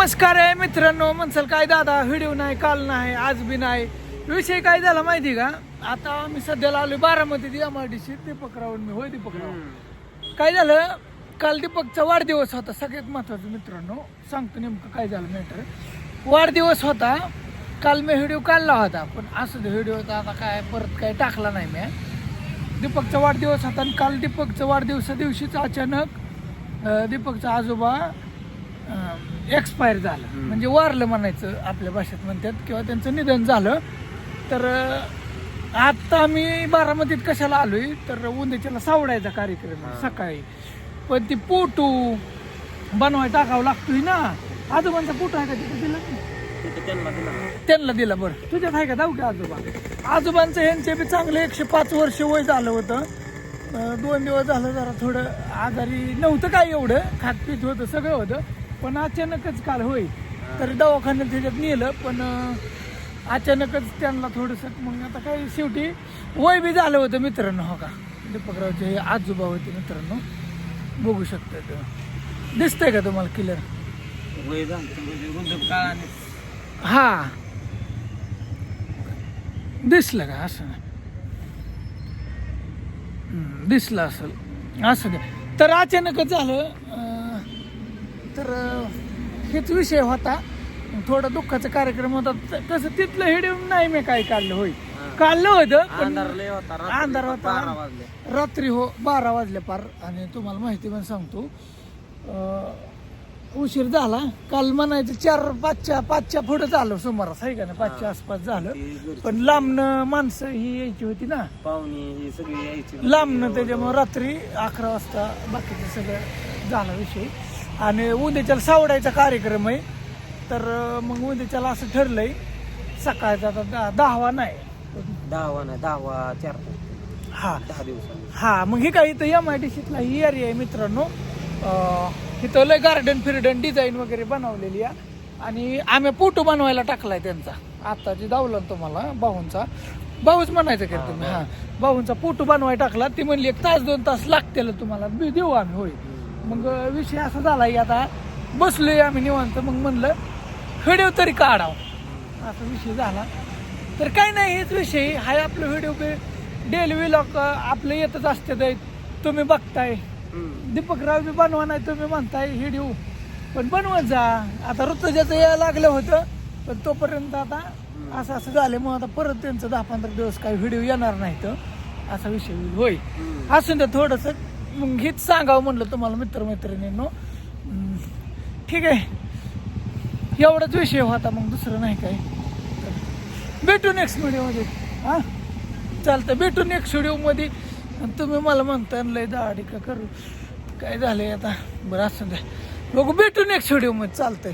नमस्कार आहे मित्रांनो म्हणसाल काय दादा? व्हिडिओ नाही काल नाही आज बी नाही. विषय काय झाला माहिती का? आता मी सध्याला आलोय बारामतीत M I D C Deepak Ravan मी. होय दीपक राव काय झालं? काल दीपकचा वाढदिवस होता सगळ्यात महत्वाचं मित्रांनो. सांगतो नेमकं काय झालं मॅटर वाढदिवस होता. काल मी व्हिडिओ काढला होता पण असं व्हिडिओ आता काय परत काय टाकला नाही मी. दीपकचा वाढदिवस होता आणि काल दीपकचा वाढदिवसा दिवशीच अचानक दीपकचा आजोबा एक्सपायर झालं. म्हणजे वारलं म्हणायचं आपल्या भाषेत म्हणतात किंवा त्यांचं निधन झालं. तर अं, आता मी बारामतीत कशाला आलोय? तर उंदेच्याला सावडायचा कार्यक्रम सकाळी. पण ती पोटू बनवाय टाकावं लागतोय ना. आजोबांचा पोटू आहे का तिथे दिला? त्यांना दिला. बरं. तुझ्यात आहे का जाऊ की आजोबा? आजोबांचं ह्यांचे बी चांगले एकशे पाच वर्ष वय झालं होतं. दोन दिवस झालं जरा थोडं आजारी नव्हतं काय एवढं. खातपीत होतं सगळं होतं. पण अचानकच काल होय. तरी दवाखान्यात त्याच्यात नेलं पण अं, अचानकच त्यांना थोडंसं मग आता काय शेवटी वय बी झालं होतं मित्रांनो हो का? दीपकरावचे हे आजोबा होते मित्रांनो. बघू शकता दिसतंय का तुम्हाला क्लिअर वय झालं म्हणजे वृद्ध काळाने. हा. दिसलं का असं. हम्म, दिसलं असेल. असं तर अचानकच झालं तर हेच विषय होता. थोडा दुःखाचा कार्यक्रम होता. त- कसं तिथलं हिडिओ नाही मी काय काढलं होय. काढलं होतं पण अंधार लय होता. रात्री अंधार होता. बारा वाजले. रात्री हो बारा वाजले पार. आणि तुम्हाला माहिती पण सांगतो अं, उशीर झाला. काल म्हणायचं चार पाचच्या पाचच्या पुढे झालं सुमारास आहे का ना पाचच्या आसपास झालं. पण लांबनं माणसं ही यायची होती ना. पाहुणी ही सगळी यायची. लांबनं त्याच्यामुळे रात्री अकरा वाजता बाकीचं सगळं झाला विषय. आणि उद्याच्याला सावडायचा कार्यक्रम आहे. तर मग उद्याच्याला असं ठरलंय सकाळचा आता दहा दहावा नाही. दहावा नाही दहावा चार. हा. दहा दिवसांनी हा मग हे काय इथं एम आय डी सीतला ही एरिया आहे मित्रांनो. अं, इथं लय गार्डन फिर्डन डिझाईन वगैरे बनवलेली आहे. आणि आम्ही फोटो बनवायला टाकलाय त्यांचा. आत्ताची दावला ना तुम्हाला भाऊंचा. भाऊच म्हणायचं का तुम्ही? हा. भाऊंचा फोटो बनवायला टाकला. ती म्हणली एक तास दोन तास लागतील तुम्हाला. बी- देऊ आम्ही होय. मग विषय असा झाला की आता बसलोय आम्ही निवांत. मग म्हणलं व्हिडिओ तरी काढावं. असा विषय झाला. तर काय नाही हेच विषय. हाय आपलं व्हिडिओ डेली व्लॉग आपलं येतच असते ते. तुम्ही बघताय. दीपकराव बी बनवा नाही तुम्ही म्हणताय व्हिडिओ. पण बनवत जा. आता ऋतुजाचं यायला लागलं होतं पण तोपर्यंत आता असं असं झाल्यामुळे आता परत त्यांचं दहा पंधरा दिवस काही व्हिडिओ येणार नाही तर असा विषय होईल. होय. असून द्या थोडंसं. मग हेच सांगावं म्हणलं तुम्हाला मित्रमैत्रिणींनो. ठीक आहे. एवढाच विषय होता मग दुसरं नाही काय. भेटू नेक्स्ट व्हिडिओमध्ये हां? चालतं भेटू नेक्स्ट व्हिडिओमध्ये तुम्ही मला म्हणता लय दाढी का करू? काय झालं आता? बरं असं द्या. बघू भेटू नेक्स्ट व्हिडिओमध्ये चालतंय.